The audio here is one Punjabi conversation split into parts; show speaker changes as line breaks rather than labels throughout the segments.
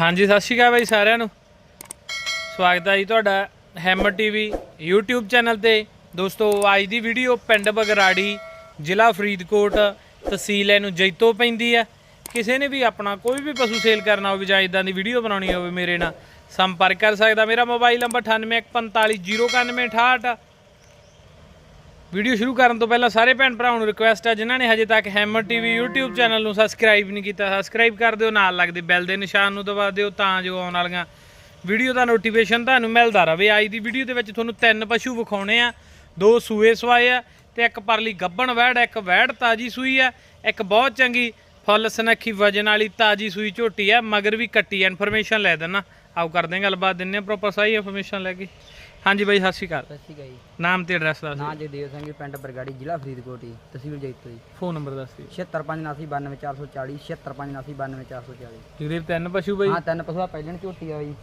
ਹਾਂਜੀ, ਸਤਿ ਸ਼੍ਰੀ ਅਕਾਲ ਬਾਈ ਸਾਰਿਆਂ ਨੂੰ। ਸਵਾਗਤ ਹੈ ਜੀ ਤੁਹਾਡਾ ਹੈਮਰ ਟੀਵੀ YouTube ਚੈਨਲ ਤੇ। ਦੋਸਤੋ, ਅੱਜ ਦੀ ਵੀਡੀਓ ਪਿੰਡ ਬਗਰਾੜੀ, ਜ਼ਿਲ੍ਹਾ ਫਰੀਦਕੋਟ, ਤਹਿਸੀਲ ਇਹਨੂੰ ਜੈਤੋ ਪੈਂਦੀ ਹੈ। ਕਿਸੇ ਨੇ ਵੀ ਆਪਣਾ ਕੋਈ ਵੀ ਪਸ਼ੂ ਸੇਲ ਕਰਨਾ ਹੋਵੇ ਜਾਂ ਇਦਾਂ ਦੀ ਵੀਡੀਓ ਬਣਾਉਣੀ ਹੋਵੇ ਮੇਰੇ ਨਾਲ, ਸੰਪਰਕ ਕਰ ਸਕਦਾ। ਮੇਰਾ ਮੋਬਾਈਲ ਨੰਬਰ 9815409968 ਵੀਡੀਓ ਸ਼ੁਰੂ ਕਰਨ ਤੋਂ ਪਹਿਲਾਂ ਸਾਰੇ ਭੈਣ ਭਰਾਵਾਂ ਨੂੰ ਰਿਕੁਐਸਟ ਹੈ ਜਿਨ੍ਹਾਂ ਨੇ ਹਜੇ ਤੱਕ ਹੈਮਰ ਟੀਵੀ YouTube ਚੈਨਲ ਨੂੰ ਸਬਸਕ੍ਰਾਈਬ ਨਹੀਂ ਕੀਤਾ ਸਬਸਕ੍ਰਾਈਬ ਕਰ ਦਿਓ, ਨਾਲ ਲੱਗਦੇ ਬੈਲ ਦੇ ਨਿਸ਼ਾਨ ਨੂੰ ਦਬਾ ਦਿਓ ਤਾਂ ਜੋ ਆਉਣ ਵਾਲੀਆਂ ਵੀਡੀਓ ਦਾ ਨੋਟੀਫਿਕੇਸ਼ਨ ਤੁਹਾਨੂੰ ਮਿਲਦਾ ਰਹੇ। ਅੱਜ ਦੀ ਵੀਡੀਓ ਦੇ ਵਿੱਚ ਤੁਹਾਨੂੰ ਤਿੰਨ ਪਸ਼ੂ ਵਿਖਾਉਣੇ ਆ, ਦੋ ਸੂਏ ਸਵਾਏ ਆ ਤੇ ਇੱਕ ਪਰਲੀ ਗੱਬਣ ਵੈੜ, ਇੱਕ ਵੈੜ ਤਾਜੀ ਸੂਈ ਆ, ਇੱਕ ਬਹੁਤ ਚੰਗੀ ਫੁੱਲ ਸਨੱਖੀ ਵਜਨ ਵਾਲੀ ਤਾਜੀ ਸੂਈ ਝੋਟੀ ਆ, ਮਗਰ ਵੀ ਕੱਟੀ ਇਨਫੋਰਮੇਸ਼ਨ ਲੈ ਦੇਣਾ ਆਓ ਕਰਦੇ ਹਾਂ ਗੱਲਬਾਤ ਦਿੰਨੇ ਆ ਪ੍ਰੋਪਰ ਸਹੀ ਇਨਫੋਰਮੇਸ਼ਨ ਲੈ ਕੇ। ਹਾਂਜੀ ਬਾਈ ਸਤਿ ਸ਼੍ਰੀ ਅਕਾਲ।
ਸਤਿ ਸ਼੍ਰੀ ਅਕਾਲ ਜੀ।
ਨਾਮ ਤੇ ਐਡਰੈਸ ਦੱਸ
ਨਾਂ ਜਗਦੇਵ ਸਿੰਘ ਜੀ, ਪਿੰਡ ਬਰਗਾੜੀ ਜ਼ਿਲ੍ਹਾ ਫਰੀਦਕੋਟ ਜੀ ਤਹਿਸੀਲ ਜੈਤੋ ਜੀ।
ਫੋਨ ਨੰਬਰ ਦੱਸ ਦਿਓ।
7579929440 7579929440
ਤਕਰੀਬ ਤਿੰਨ ਪਸ਼ੂ ਬਾਈ?
ਹਾਂ ਤਿੰਨ ਪਸ਼ੂਆ ਪਹਿਲਣ ਝੋਟੀ ਆ ਜੀ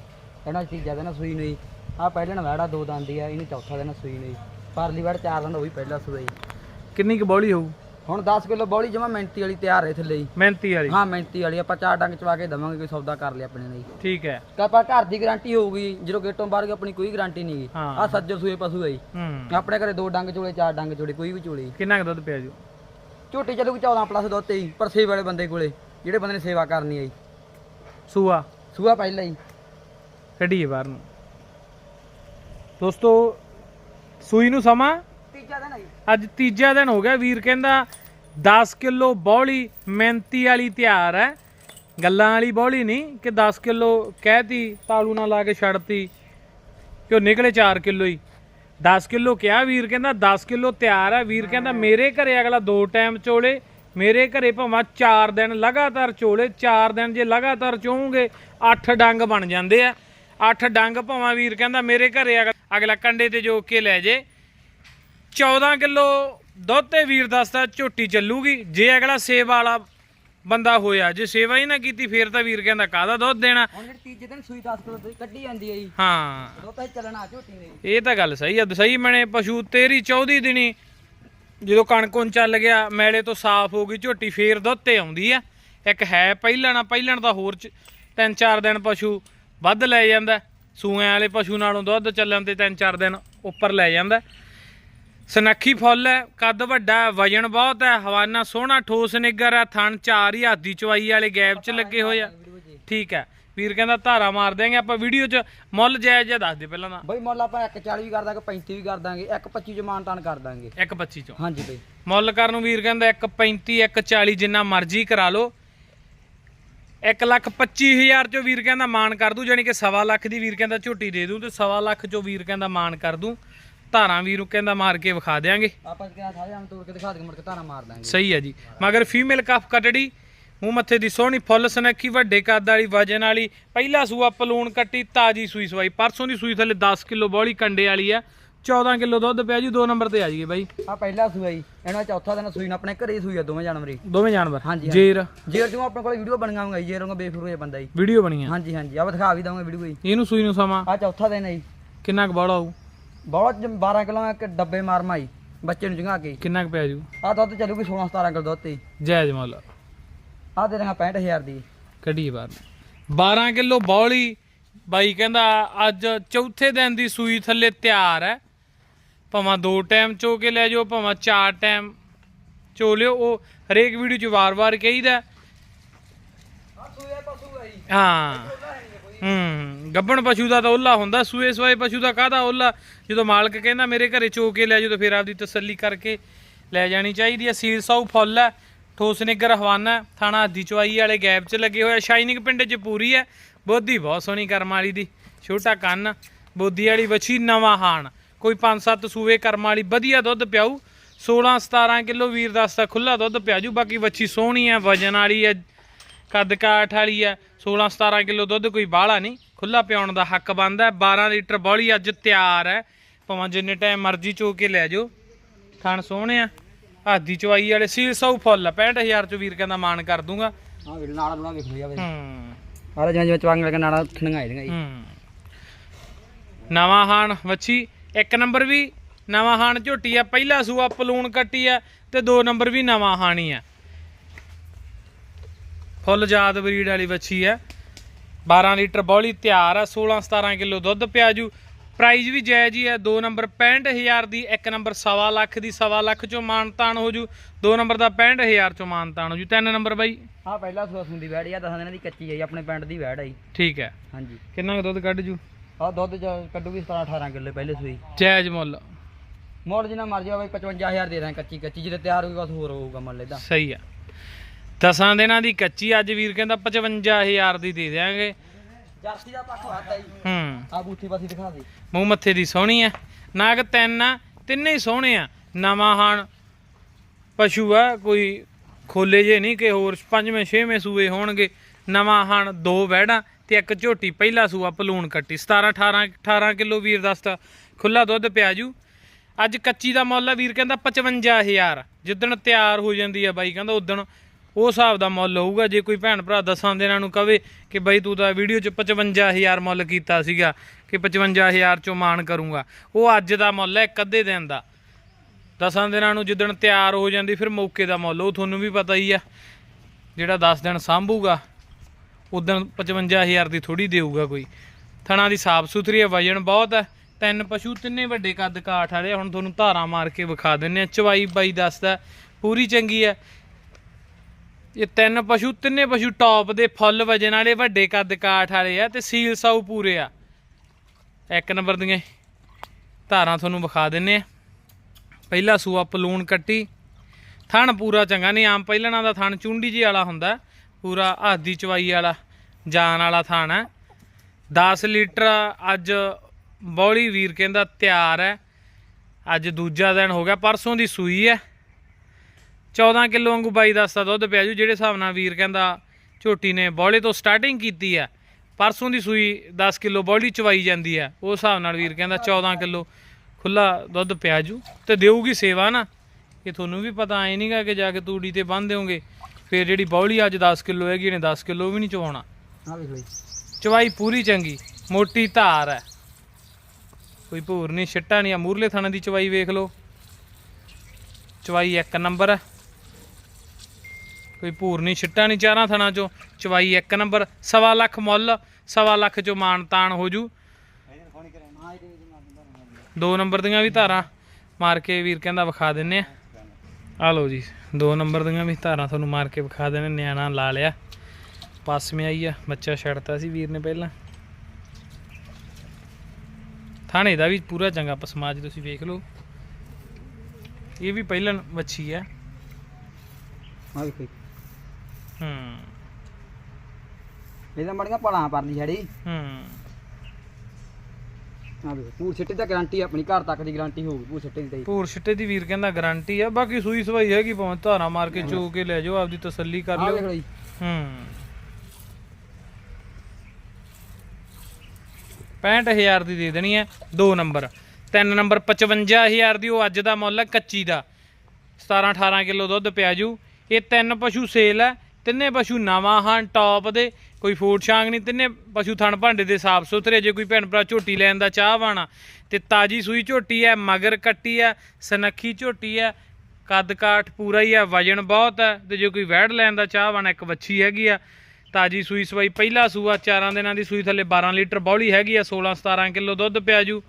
ਇਹਨਾਂ ਦਿਨ ਸੂਈ ਨੂੰ ਜੀ ਆ ਪਹਿਲਣ ਵੈੜਾ ਦੋ ਦੰਦੀ ਆ ਇਹਨੂੰ ਚੌਥਾ ਦਿਨ ਸੂਈ ਨੂੰ ਜੀ ਪਰਲੀ ਵੜ ਚਾਰ ਦਿਨ ਉਹ ਵੀ ਪਹਿਲਾ ਜੀ।
ਕਿੰਨੀ ਕੁ ਬੌਲੀ ਹੋਊ?
ਹੁਣ 10 ਕਿਲੋ ਬੌਲੀ ਜਮਾ ਮਿਹਨਤੀ ਵਾਲੀ ਤਿਆਰ ਹੈ ਥੱਲੇ ਜੀ
ਮਿਹਨਤੀ ਵਾਲੀ।
ਹਾਂ ਮਿਹਨਤੀ ਵਾਲੀ। ਆਪਾਂ ਚਾਰ ਡੰਗ ਚਵਾ ਕੇ ਦਵਾਂਗੇ ਕੋਈ ਸੌਦਾ ਕਰ ਲਿਆ ਆਪਣੇ ਜੀ
ਠੀਕ ਹੈ।
ਤਾਂ ਆਪਾਂ ਘਰ ਦੀ ਗਾਰੰਟੀ ਹੋਊਗੀ ਜਦੋਂ ਗੇਟੋਂ ਬਾਹਰ ਗਏ ਆਪਣੀ ਕੋਈ ਗਾਰੰਟੀ ਨਹੀਂ ਗੀ
ਹਾਂ।
ਆ ਸੱਜਰ ਸੂਏ ਪਸ਼ੂ ਆ ਜੀ।
ਹੂੰ।
ਆਪਣੇ ਘਰੇ ਦੋ ਡੰਗ ਚੋਲੇ ਚਾਰ ਡੰਗ ਚੋਲੇ ਕੋਈ ਵੀ ਚੋਲੇ।
ਕਿੰਨਾ ਕੁ ਦੁੱਧ ਪਿਆ ਜੂ?
ਝੋਟੀ ਚੱਲੂਗੀ 14 ਪਲੱਸ ਦੁੱਧ ਤੇ ਹੀ ਪਰ ਸੇਵਾ ਵਾਲੇ ਬੰਦੇ ਕੋਲੇ ਜਿਹੜੇ ਬੰਦੇ ਨੇ ਸੇਵਾ ਕਰਨੀ ਹੈ ਜੀ।
ਸੂਆ?
ਸੂਆ ਪਹਿਲਾਂ ਹੀ।
ਕੱਢੀਏ ਬਾਹਰ ਨੂੰ। ਦੋਸਤੋ ਸੂਈ ਨੂੰ ਸਮਾਂ
ਤੀਜਾ ਦਿਨ ਹੈ
ਅੱਜ ਤੀਜਾ ਦਿਨ ਹੋ ਗਿਆ। ਵੀਰ ਕਹਿੰਦਾ 10 ਕਿਲੋ ਬੌਲੀ ਮਿਹਨਤੀ ਵਾਲੀ ਤਿਆਰ ਹੈ। ਗੱਲਾਂ ਵਾਲੀ ਬੌਲੀ ਨਹੀਂ ਕਿ 10 ਕਿਲੋ ਕਹਿਤੀ ਤਾਲੂ ਨਾਲ ਲਾ ਕੇ ਛੱਡਤੀ ਕਿ ਉਹ ਨਿਕਲੇ 4 ਕਿਲੋ ਹੀ। 10 ਕਿਲੋ ਕਿਹਾ ਵੀਰ ਕਹਿੰਦਾ 10 ਕਿਲੋ ਤਿਆਰ ਹੈ। ਵੀਰ ਕਹਿੰਦਾ ਮੇਰੇ ਘਰੇ ਅਗਲਾ ਦੋ ਟਾਈਮ ਚੋਲੇ ਮੇਰੇ ਘਰੇ ਭਾਵੇਂ 4 ਦਿਨ ਲਗਾਤਾਰ ਚੋਲੇ 4 ਦਿਨ ਜੇ ਲਗਾਤਾਰ ਚੋਉਂਗੇ 8 ਡੰਗ ਬਣ ਜਾਂਦੇ ਆ। 8 ਡੰਗ ਭਾਵੇਂ ਵੀਰ ਕਹਿੰਦਾ ਮੇਰੇ ਘਰੇ ਅਗਲਾ- ਅਗਲਾ ਕੰਡੇ ਤੇ ਜੋ ਕੇ ਲੈ ਜੇ। 14 ਕਿਲੋ ਦੁੱਧ ਤੇ ਵੀਰ ਦੱਸਦਾ ਝੋਟੀ ਚੱਲੂਗੀ। ਜੇ ਅਗਲਾ ਸੇਵਾ ਵਾਲਾ ਬੰਦਾ ਹੋਇਆ ਜੇ ਸੇਵਾ ਹੀ ਨਾ ਕੀਤੀ ਫੇਰ ਤਾਂ ਵੀਰ ਕਹਿੰਦਾ ਕਾਹਦਾ ਦੁੱਧ ਦੇਣਾ?
ਹੁਣ ਜਿਹੜੀ ਤੀਜੇ ਦਿਨ ਸੂਈ 10 ਕਿਲੋ ਦੀ ਕੱਢੀ ਜਾਂਦੀ ਹੈ ਜੀ।
ਹਾਂ।
ਦੁੱਧ ਤਾਂ ਚੱਲਣਾ ਝੋਟੀ ਨੇ
ਇਹ ਤਾਂ ਗੱਲ ਸਹੀ ਆ ਸਹੀ ਮਣੇ ਪਸ਼ੂ ਤੇਰੀ 14 ਦਿਨੀ ਜਦੋਂ ਕਣਕੋਂ ਚੱਲ ਗਿਆ ਮੈਲੇ ਤੋਂ ਸਾਫ਼ ਹੋ ਗਈ ਝੋਟੀ ਫੇਰ ਦੁੱਧ ਤੇ ਆਉਂਦੀ ਆ। ਇੱਕ ਹੈ ਪਹਿਲਣਾ ਪਹਿਲਣ ਦਾ ਹੋਰ ਤਿੰਨ ਚਾਰ ਦਿਨ ਪਸ਼ੂ ਵੱਧ ਲੈ ਜਾਂਦਾ। ਸੂਆਂ ਵਾਲੇ ਪਸ਼ੂ ਨਾਲੋਂ ਦੁੱਧ ਚੱਲਣ ਤੇ ਤਿੰਨ ਚਾਰ ਦਿਨ ਉੱਪਰ ਲੈ ਜਾਂਦਾ। ਸਨੱਖੀ ਫੁੱਲ ਹੈ ਕੱਦ ਵੱਡਾ ਹੈ, ਵਜਨ ਬਹੁਤ ਹੈ ਹਵਾਨਾ ਸੋਹਣਾ ਠੋਸ ਨਿੱਗਰ ਹੈ ਥਣ ਚਾਰ ਹੀ ਹੱਥ ਦੀ ਚਵਾਈ ਵਾਲੇ ਗੈਪ 'ਚ ਲੱਗੇ ਹੋਏ ਆ। ਠੀਕ ਹੈ। ਵੀਰ ਕਹਿੰਦਾ ਧਾਰਾ ਮਾਰ ਦਿਆਂਗੇ ਆਪਾਂ ਵੀਡੀਓ 'ਚ ਮੁੱਲ ਜਾਇਜ਼ ਜਿਹਾ ਦੱਸ ਦੇ ਪਹਿਲਾਂ ਤਾਂ।
ਬਈ ਮੁੱਲ ਆਪਾਂ 140 ਵੀ ਕਰ ਦਾਂਗੇ 35 ਵੀ ਕਰ ਦਾਂਗੇ 125 ਚ ਮਾਨ ਤਾਨ ਕਰ ਦਾਂਗੇ।
1.25 ਚੋਂ।
ਹਾਂਜੀ ਬਈ।
ਮੁੱਲ ਕਰਨ ਨੂੰ ਵੀਰ ਕਹਿੰਦਾ 1.35 1.40 ਜਿੰਨਾ ਮਰਜ਼ੀ ਕਰਾ ਲਓ। 1 ਲੱਖ 25 ਹਜ਼ਾਰ ਚੋਂ ਵੀਰ ਕਹਿੰਦਾ ਮਾਨ ਕਰ ਦੂੰ ਜਾਨੀ ਕਿ ਸਵਾ ਲੱਖ ਦੀ ਵੀਰ ਕਹਿੰਦਾ ਝੋਟੀ ਦੇ ਦੂੰ ਤੇ ਸਵਾ ਲੱਖ ਚੋਂ ਵੀਰ ਕਹਿੰਦਾ ਮਾਨ ਕਰ ਦੂੰ। ਧਾਰਾਂ ਵੀਰ ਕਹਿੰਦਾ ਮਾਰ ਕੇ ਵਿਖਾ ਦਿਆਂਗੇ।
ਆਪਾਂ ਕਿਹਾ ਸਾਰੇ ਆਮ ਤੋੜ ਕੇ ਦਿਖਾ ਦੇ ਮੁੜ ਕੇ ਧਾਰਾ ਮਾਰ ਦਾਂਗੇ
ਸਹੀ ਹੈ ਜੀ। ਮਗਰ ਫੀਮੇਲ ਕਫ ਕਟੜੀ ਮੂੰਹ ਮੱਥੇ ਦੀ ਸੋਹਣੀ ਫੁੱਲ ਸਨੱਖੀ ਵੱਡੇ ਕੱਦ ਵਾਲੀ ਵਜਨ ਵਾਲੀ ਪਹਿਲਾ ਸੂਆ ਪਲੂਣ ਕੱਟੀ ਤਾਜੀ ਸੂਈ ਸਵਾਈ। ਪਰਸੋਂ ਦੀ ਸੂਈ ਥੱਲੇ 10 ਕਿਲੋ ਬੋਲੀ ਕੰਡੇ ਵਾਲੀ ਆ 14 ਕਿਲੋ ਦੁੱਧ ਪਿਆ ਜੀ ਦੋ ਨੰਬਰ ਤੇ ਆ ਜਾਈਏ ਬਾਈ।
ਆ ਪਹਿਲਾ ਸੂਆ ਜੀ। ਇਹਨਾਂ ਚੌਥਾ ਦਿਨ ਸੂਈ ਨੂੰ ਆਪਣੇ ਘਰੇ ਹੀ ਸੂਈ ਆ ਦੋਵੇਂ ਜਾਨਵਰੀ
ਦੋਵੇਂ ਜਾਨਵਰ।
ਹਾਂਜੀ,
ਜੇਰ।
ਜੇ ਤੂੰ ਆਪਣੇ ਕੋਲ ਵੀਡੀਓ ਬਣੀਆਂ ਹੋਊਗਾ ਜੇ ਰੋਂਗਾ ਬੇਫਰੂ ਜਿਹਾ ਬੰਦਾ ਜੀ।
ਵੀਡੀਓ ਬਣੀ ਆ
ਹਾਂਜੀ ਹਾਂਜੀ। ਆ ਦਿਖਾ ਵੀ ਦਵਾਂਗੇ ਵੀਡੀਓ ਜੀ।
ਇਹਨੂੰ ਸੂਈ ਨੂੰ ਸਮਾਂ।
ਆ ਚੌਥਾ ਦਿਨ ਹੈ ਜੀ।
ਕਿੰਨਾ ਕੁ ਬੜਾ ਹੋਊ?
ਬਹੁਤ ਜ- 12 ਕਿਲੋ ਇੱਕ ਡੱਬੇ ਮਾਰ ਮਾਈ ਬੱਚੇ ਨੂੰ ਜਗਾ ਕੇ।
ਕਿੰਨਾ ਕੁ ਪੈ ਜੂ
ਆ ਦੁੱਧ ਚੱਲੂਗੀ 16 17 ਕਿਲੋ ਦੁੱਧ ਤੇ।
ਜਾਇਜ਼ ਮੁੱਲ।
ਆ ਦੇ ਦਾਂਗਾ 65000 ਦੀ।
ਕੱਢੀਏ ਬਾਹਰ। 12 ਕਿਲੋ ਬੌਲੀ ਬਾਈ ਕਹਿੰਦਾ ਅੱਜ ਚੌਥੇ ਦਿਨ ਦੀ ਸੂਈ ਥੱਲੇ ਤਿਆਰ ਹੈ। ਭਾਵੇਂ ਦੋ ਟਾਈਮ ਚੋ ਕੇ ਲੈ ਜਾਓ ਭਾਵੇਂ ਚਾਰ ਟਾਈਮ ਚੋ ਲਿਓ ਉਹ ਹਰੇਕ ਵੀਡੀਓ 'ਚ ਵਾਰ-ਵਾਰ ਕਹੀਦਾ।
ਹੈ।
ਹਾਂ ਹੂੰ ਗੱਬਣ ਪਸ਼ੂ ਦਾ ਤਾਂ ਓਲਾ ਹੁੰਦਾ, ਸੂਏ ਸਵਾਏ ਪਸ਼ੂ ਦਾ ਕਾਹਦਾ ਓਲਾ? ਜਦੋਂ ਮਾਲਕ ਕਹਿੰਦਾ ਮੇਰੇ ਘਰੇ ਚੋ ਕੇ ਲੈ ਜਾਓ ਫਿਰ ਆਪਦੀ ਤਸੱਲੀ ਕਰਕੇ ਲੈ ਜਾਣੀ ਚਾਹੀਦੀ ਹੈ ਸੀਲ ਸਾਊ ਫੁੱਲ ਹੈ ਠੋਸ ਨਿੱਗਰ ਹਵਾਨਾ, ਥਾਣਾ ਹੱਦੀ ਚਵਾਈ ਵਾਲੇ ਗੈਪ 'ਚ ਲੱਗੇ ਹੋਇਆ ਸ਼ਾਈਨਿੰਗ ਪਿੰਡ 'ਚ ਪੂਰੀ ਹੈ ਬੋਧੀ ਬਹੁਤ ਸੋਹਣੀ ਕਰਮ ਵਾਲੀ ਦੀ, ਛੋਟਾ ਕੰਨ, ਬੋਧੀ ਵਾਲੀ ਵੱਛੀ, ਨਵਾਂ ਹਾਣ। ਕੋਈ 5-7 ਸੂਏ ਕਰਮ ਵਾਲੀ ਵਧੀਆ ਦੁੱਧ ਪਿਆਊ 16-17 ਕਿਲੋ ਵੀਰ ਦਾ ਖੁੱਲਾ ਦੁੱਧ ਪਿਆਜੂ, ਬਾਕੀ ਵੱਛੀ ਸੋਹਣੀ ਹੈ ਵਜਨ ਵਾਲੀ ਹੈ ਕੱਦ ਕਾਠ ਵਾਲੀ ਹੈ 16 17 ਕਿਲੋ ਦੁੱਧ ਕੋਈ ਬਾਹਲਾ ਨਹੀਂ। ਖੁੱਲਾ ਪਿਆਉਣ ਦਾ ਹੱਕ ਬਣਦਾ 12 ਲੀਟਰ ਬੌਲੀ ਅੱਜ ਤਿਆਰ ਹੈ। ਭਾਵੇਂ ਜਿੰਨੇ ਟਾਈਮ ਮਰਜ਼ੀ ਚੋ ਕੇ ਲੈ ਜਾਓ। ਖਾਣ ਸੋਹਣੇ ਆ। ਹਾਦੀ ਚਵਾਈ ਵਾਲੇ ਸੀਲ ਸੌ ਫੁੱਲ ਆ। 65000 ਚ ਵੀਰ ਕਹਿੰਦਾ ਮਾਨ ਕਰ ਦੂੰਗਾ।
ਹਾਂ ਵੀਰ ਨਾੜਾ ਬਣਾ ਵੇਖ ਲਿਆ ਵੇ।
ਹੂੰ।
ਆਲੇ ਜਿਵੇਂ ਜਿਵੇਂ ਚਵਾਂਗ ਲਗਾ ਨਾੜਾ ਉੱਠਣੀਆਂ ਆਈਆਂ ਜੀ।
ਹੂੰ। ਨਵਾਂ ਹਾਣ ਵੱਛੀ। ਇੱਕ ਨੰਬਰ ਵੀ ਨਵਾਂ ਹਾਣ ਝੋਟੀ ਆ। ਪਹਿਲਾ ਸੂਆ ਪਲੂਣ ਕੱਟੀ ਆ ਤੇ ਦੋ ਨੰਬਰ ਵੀ ਨਵਾਂ ਹਾਣੀ ਆ। ਫੁੱਲ ਜਾਤ ਬਰੀਡ ਵਾਲੀ ਵੱਛੀ ਆ 12 ਲੀਟਰ ਬੌਲੀ ਤਿਆਰ ਆ 16 17 ਕਿਲੋ ਦੁੱਧ ਪਿਆ ਜੂ ਪ੍ਰਾਈਜ਼ ਵੀ ਜਾਇਜ਼ ਹੀ ਹੈ 2 ਨੰਬਰ 65000 ਦੀ 1 ਨੰਬਰ ਸਵਾ ਲੱਖ ਦੀ ਸਵਾ ਲੱਖ ਚੋਂ ਮਾਨਤਾਨ ਹੋ ਜੂ। 2 ਨੰਬਰ ਦਾ 65000 ਚੋਂ ਮਾਨਤਾਨ ਹੋ ਜੂ। 3 ਨੰਬਰ ਬਾਈ।
ਆ ਪਹਿਲਾ ਸੂਆ ਸੁੰਦੀ ਵੈੜ ਆ ਦਸਾਂ ਦਿਨਾਂ ਦੀ ਕੱਚੀ ਜੀ ਆਪਣੇ ਪਿੰਡ ਦੀ ਵੈੜ ਆ ਜੀ।
ਠੀਕ ਹੈ।
ਹਾਂਜੀ।
ਕਿੰਨਾ ਕੁ ਦੁੱਧ ਕੱਢ ਜੂ?
ਆ ਦੁੱਧ ਕੱਢੂਗੀ 17 18 ਕਿਲੋ ਪਹਿਲੇ ਸੂਈ।
ਜਾਇਜ਼ ਮੁੱਲ।
ਮੋੜ ਜਿੰਨਾ ਮਰਜ਼ੀ ਹੋਵੇ 55000 ਦੇ ਦਾਂ ਕੱਚੀ ਕੱਚੀ ਜਿਹੜੇ ਤਿਆਰ ਹੋਊਗੀ ਬਸ ਹੋਰ ਹੋਊਗਾ ਮੰਨ ਲੈਦਾ
ਸਹੀ ਆ ਦਸਾਂ ਦਿਨਾਂ ਦੀ ਕੱਚੀ ਅੱਜ ਵੀਰ ਕਹਿੰਦਾ 55000 ਦੀ ਦੇ ਦਿਆਂਗੇ।
ਜਰਸੀ ਦਾ ਪੱਖ ਵਾਤਾ ਜੀ।
ਹੂੰ।
ਆ ਬੂਥੀ ਬਾਥੀ ਦਿਖਾ ਦੇ।
ਮੂੰਹ ਮੱਥੇ ਦੀ ਸੋਹਣੀ ਆ। ਨਾਗ ਤਿੰਨ ਆ ਤਿੰਨੇ ਹੀ ਸੋਹਣੇ ਆ। ਨਵਾਂ ਹਾਣ ਪਸ਼ੂ ਆ ਕੋਈ ਖੋਲੇ ਜੇ ਨਹੀਂ ਕਿ ਹੋਰ ਪੰਜਵੇਂ ਛੇਵੇਂ ਸੂਏ ਹੋਣਗੇ। ਨਵਾਂ ਹਾਣ ਦੋ ਵਹਿੜਾਂ ਤੇ ਇੱਕ ਝੋਟੀ ਪਹਿਲਾ ਸੂਆ ਪਲੂਣ ਕੱਟੀ। 17 18 18 ਕਿਲੋ ਵੀਰ ਦੱਸਦਾ ਖੁੱਲਾ ਦੁੱਧ ਪਿਆ ਜੂ। ਅੱਜ ਕੱਚੀ ਦਾ ਮੁੱਲ ਆ ਵੀਰ ਕਹਿੰਦਾ 55000 ਜਿੱਦਣ ਤਿਆਰ ਹੋ ਜਾਂਦੀ ਆ ਬਾਈ ਕਹਿੰਦਾ ਉਦਣ ਉਹ ਹਿਸਾਬ ਦਾ ਮੁੱਲ ਹੋਊਗਾ, ਜੇ ਕੋਈ ਭੈਣ ਭਰਾ ਦਸਾਂ ਦਿਨਾਂ ਨੂੰ ਕਵੇ ਕਿ ਬਈ ਤੂੰ ਤਾਂ ਵੀਡੀਓ 'ਚ 55000 ਮੁੱਲ ਕੀਤਾ ਸੀਗਾ, ਕਿ 55000 ਚੋਂ ਮਾਣ ਕਰੂੰਗਾ। ਉਹ ਅੱਜ ਦਾ ਮੁੱਲ ਹੈ ਇੱਕ ਅੱਧੇ ਦਿਨ ਦਾ। ਦਸਾਂ ਦਿਨਾਂ ਨੂੰ ਜਿੱਦਣ ਤਿਆਰ ਹੋ ਜਾਂਦੀ, ਫਿਰ ਮੌਕੇ ਦਾ ਮੁੱਲ, ਉਹ ਤੁਹਾਨੂੰ ਵੀ ਪਤਾ ਹੀ ਆ। ਜਿਹੜਾ 10 ਦਿਨ ਸਾਂਭੂਗਾ ਉਦੋਂ 55000 ਦੀ ਥੋੜੀ ਦੇਊਗਾ ਕੋਈ। ਥਣਾ ਦੀ ਸਾਫ਼ ਸੁਥਰੀ ਹੈ, ਵਜਨ ਬਹੁਤ ਹੈ। ਤਿੰਨ ਪਸ਼ੂ, ਤਿੰਨੇ ਵੱਡੇ ਕੱਦ ਕਾਠ ਵਾਲੇ ਆ। ਹੁਣ ਤੁਹਾਨੂੰ ਧਾਰਾ ਮਾਰ ਕੇ ਵਿਖਾ ਦਿੰਨੇ ਆ ਚਵਾਈ ਬਾਈ ਦੱਸਦਾ, ਪੂਰੀ ਚੰਗੀ ਹੈ। ਇਹ ਤਿੰਨ ਪਸ਼ੂ, ਤਿੰਨੇ ਪਸ਼ੂ ਟੌਪ ਦੇ ਫੁੱਲ ਵਜਨ ਵਾਲੇ, ਵੱਡੇ ਕੱਦ ਕਾਠ ਵਾਲੇ ਆ ਤੇ ਸੀਲ ਸਾਊ ਪੂਰੇ ਆ। ਇੱਕ ਨੰਬਰ ਦੀਆਂ ਧਾਰਾਂ ਤੁਹਾਨੂੰ ਵਿਖਾ ਦਿੰਨੇ ਆ। ਪਹਿਲਾ ਸੂਆ ਪਲੂਣ ਕੱਟੀ। ਥਣ ਪੂਰਾ ਚੰਗਾ ਨਹੀਂ, ਆਮ ਪਹਿਲਣਾ ਦਾ ਥਣ ਚੁੰਡੀ ਜੀ ਵਾਲਾ ਹੁੰਦਾ, ਪੂਰਾ ਆਦੀ ਚਵਾਈ ਵਾਲਾ, ਜਾਨ ਵਾਲਾ ਥਣ ਹੈ 10 ਲੀਟਰ ਅੱਜ ਬੌਲੀ ਵੀਰ ਕਹਿੰਦਾ ਤਿਆਰ ਹੈ ਅੱਜ ਦੂਜਾ ਦਿਨ ਹੋ ਗਿਆ, ਪਰਸੋਂ ਦੀ ਸੂਈ ਹੈ 14 ਕਿਲੋ ਵਾਂਗੂ ਬਾਈ ਦੱਸਦਾ ਦੁੱਧ ਪਿਆ ਜੂ ਜਿਹੜੇ ਹਿਸਾਬ ਨਾਲ ਵੀਰ ਕਹਿੰਦਾ ਝੋਟੀ ਨੇ ਬੌਲੇ ਤੋਂ ਸਟਾਰਟਿੰਗ ਕੀਤੀ ਹੈ ਪਰਸੋਂ ਦੀ ਸੂਈ 10 ਕਿਲੋ ਬੌਲੀ ਚਵਾਈ ਜਾਂਦੀ ਹੈ ਉਸ ਹਿਸਾਬ ਨਾਲ ਵੀਰ ਕਹਿੰਦਾ 14 ਕਿਲੋ ਖੁੱਲਾ ਦੁੱਧ ਪਿਆ ਜੂ ਤੇ ਦੇਊਗੀ ਸੇਵਾ ਨਾ। ਇਹ ਤੁਹਾਨੂੰ ਵੀ ਪਤਾ ਐ ਨਹੀਂਗਾ ਕਿ ਜਾ ਕੇ ਤੂੜੀ ਤੇ ਬੰਨ ਦਿਓਗੇ ਫਿਰ ਜਿਹੜੀ ਬੌਲੀ ਅੱਜ 10 ਕਿਲੋ ਹੈਗੀ ਨੇ 10 ਕਿਲੋ ਵੀ ਨਹੀਂ ਚਵਾਉਣਾ।
ਆ ਵੇਖ ਲਈ
ਚਵਾਈ ਪੂਰੀ ਚੰਗੀ ਮੋਟੀ ਧਾਰ ਹੈ ਕੋਈ ਭੂਰ ਨਹੀਂ ਛਿੱਟਾ ਨਹੀਂ ਆ ਮੂਰਲੇ ਥਾਣੇ ਦੀ ਚਵਾਈ ਵੇਖ ਲਓ। ਚਵਾਈ ਇੱਕ ਨੰਬਰ ਹੈ ਕੋਈ ਭੂਰ ਨਹੀਂ, ਛਿੱਟਾ ਨਹੀਂ, ਚਾਰਾਂ ਥਣਾ ਚੋਂ ਚਵਾਈ ਇੱਕ ਨੰਬਰ, ਸਵਾ ਲੱਖ ਮੁੱਲ, ਸਵਾ ਲੱਖ ਚੋਂ ਮਾਨ ਤਾਨ ਹੋ ਜੂ। ਦੋ ਨੰਬਰ ਦੀਆਂ ਵੀ ਧਾਰਾਂ ਮਾਰ ਕੇ ਵੀਰ ਕਹਿੰਦਾ ਵਿਖਾ ਦਿੰਨੇ ਆ। ਆ ਲਓ ਜੀ, ਦੋ ਨੰਬਰ ਦੀਆਂ ਵੀ ਧਾਰਾਂ ਤੁਹਾਨੂੰ ਮਾਰ ਕੇ ਵਿਖਾ ਦੇਣੇ, ਨਿਆਣਾ ਲਾ ਲਿਆ। ਪਾਸ ਮੇ ਆਈ ਆ, ਬੱਚਾ ਛੱਡਤਾ ਸੀ ਵੀਰ ਨੇ ਪਹਿਲਾਂ। ਥਾਣੇ ਦਾ ਵੀ ਪੂਰਾ ਚੰਗਾ ਪਸਮਾਜ ਤੁਸੀਂ ਵੇਖ ਲਓ। ਇਹ ਵੀ ਪਹਿਲਾਂ ਵੱਛੀ ਆ।
ਆ ਵੇਖ
ਹੂੰ।
ਇਹਦਾ ਮੜੀਆਂ ਪਲਾਂ ਪਰਲੀ ਛੜੀ।
ਹੂੰ।
ਆ ਵੇਖ ਪੂਰ ਛਿੱਟੇ ਦਾ ਗਾਰੰਟੀ ਆਪਣੀ ਘਰ ਤੱਕ ਦੀ ਗਾਰੰਟੀ ਹੋਊਗੀ ਪੂਰ ਛਿੱਟੇ ਦੀ ਤਾਂ ਜੀ।
ਭੂਰ ਛਿੱਟੇ ਦੀ ਵੀਰ ਕਹਿੰਦਾ ਗਾਰੰਟੀ ਆ ਬਾਕੀ ਸੂਈ ਸਵਾਈ ਹੈਗੀ ਭਾਵੇਂ ਧਾਰਾ ਮਾਰ ਕੇ ਚੋ ਕੇ ਲੈ ਜਾਓ ਆਪਦੀ ਤਸੱਲੀ ਕਰ
ਆ ਵੇਖ
ਲਿਓ
ਲਈ
ਹੂੰ। 65000 ਦੀ ਦੇ ਦੇਣੀ ਹੈ ਦੋ ਨੰਬਰ। ਤਿੰਨ ਨੰਬਰ 55000 ਦੀ ਉਹ ਅੱਜ ਦਾ ਮੁੱਲ ਹੈ ਕੱਚੀ ਦਾ। 17 18 ਕਿਲੋ ਦੁੱਧ ਪਿਆ ਜੂ ਇਹ ਤਿੰਨ ਪਸ਼ੂ ਸੇਲ ਹੈ ਤਿੰਨੇ ਪਸ਼ੂ ਨਵਾਂ ਹਨ ਟੌਪ ਦੇ, ਕੋਈ ਫੂਡ ਸ਼ਾਂਗ ਨਹੀਂ, ਤਿੰਨੇ ਪਸ਼ੂ ਥਣ ਭਾਂਡੇ ਦੇ ਸਾਫ਼ ਸੁਥਰੇ, ਜੇ ਕੋਈ ਭੈਣ ਭਰਾ ਝੋਟੀ ਲੈਣ ਦਾ ਚਾਹ ਵਾਣਾ ਤੇ ਤਾਜੀ ਸੂਈ ਝੋਟੀ ਹੈ, ਮਗਰ ਕੱਟੀ ਹੈ, ਸਨੱਖੀ ਝੋਟੀ ਹੈ, ਕੱਦ ਕਾਠ ਪੂਰਾ ਹੀ ਹੈ, ਵਜਨ ਬਹੁਤ ਹੈ, ਤੇ ਜੇ ਕੋਈ ਵੈੜ ਲੈਣ ਦਾ ਚਾਹ ਵਾਣਾ ਇੱਕ ਵੱਛੀ ਹੈਗੀ ਆ, ਤਾਜੀ ਸੂਈ ਸਵਾਈ, ਪਹਿਲਾ ਸੂਆ, ਚਾਰਾਂ ਦਿਨਾਂ ਦੀ ਸੂਈ ਥੱਲੇ 12 ਲੀਟਰ ਬੌਲੀ ਹੈਗੀ ਆ 16 17 ਕਿਲੋ ਦੁੱਧ ਪਿਆ ਜੂ।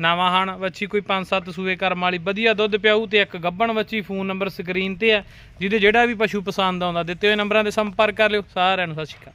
ਨਵਾਂ ਹਨ, ਵੱਛੀ ਕੋਈ 5-7 ਸੂਏ ਕਰਮ ਵਾਲੀ, ਵਧੀਆ ਦੁੱਧ ਪਿਆਊ ਤੇ ਇੱਕ ਗੱਬਣ ਵੱਛੀ ਫੋਨ ਨੰਬਰ ਸਕਰੀਨ ਤੇ ਹੈ, ਜਿਹਦੇ ਜਿਹੜਾ ਵੀ ਪਸ਼ੂ ਪਸੰਦ ਆਉਂਦਾ, ਦਿੱਤੇ ਹੋਏ ਨੰਬਰਾਂ ਤੇ ਸੰਪਰਕ ਕਰ ਲਿਓ, ਸਾਰਿਆਂ ਨੂੰ ਸਤਿ ਸ਼੍ਰੀ ਅਕਾਲ।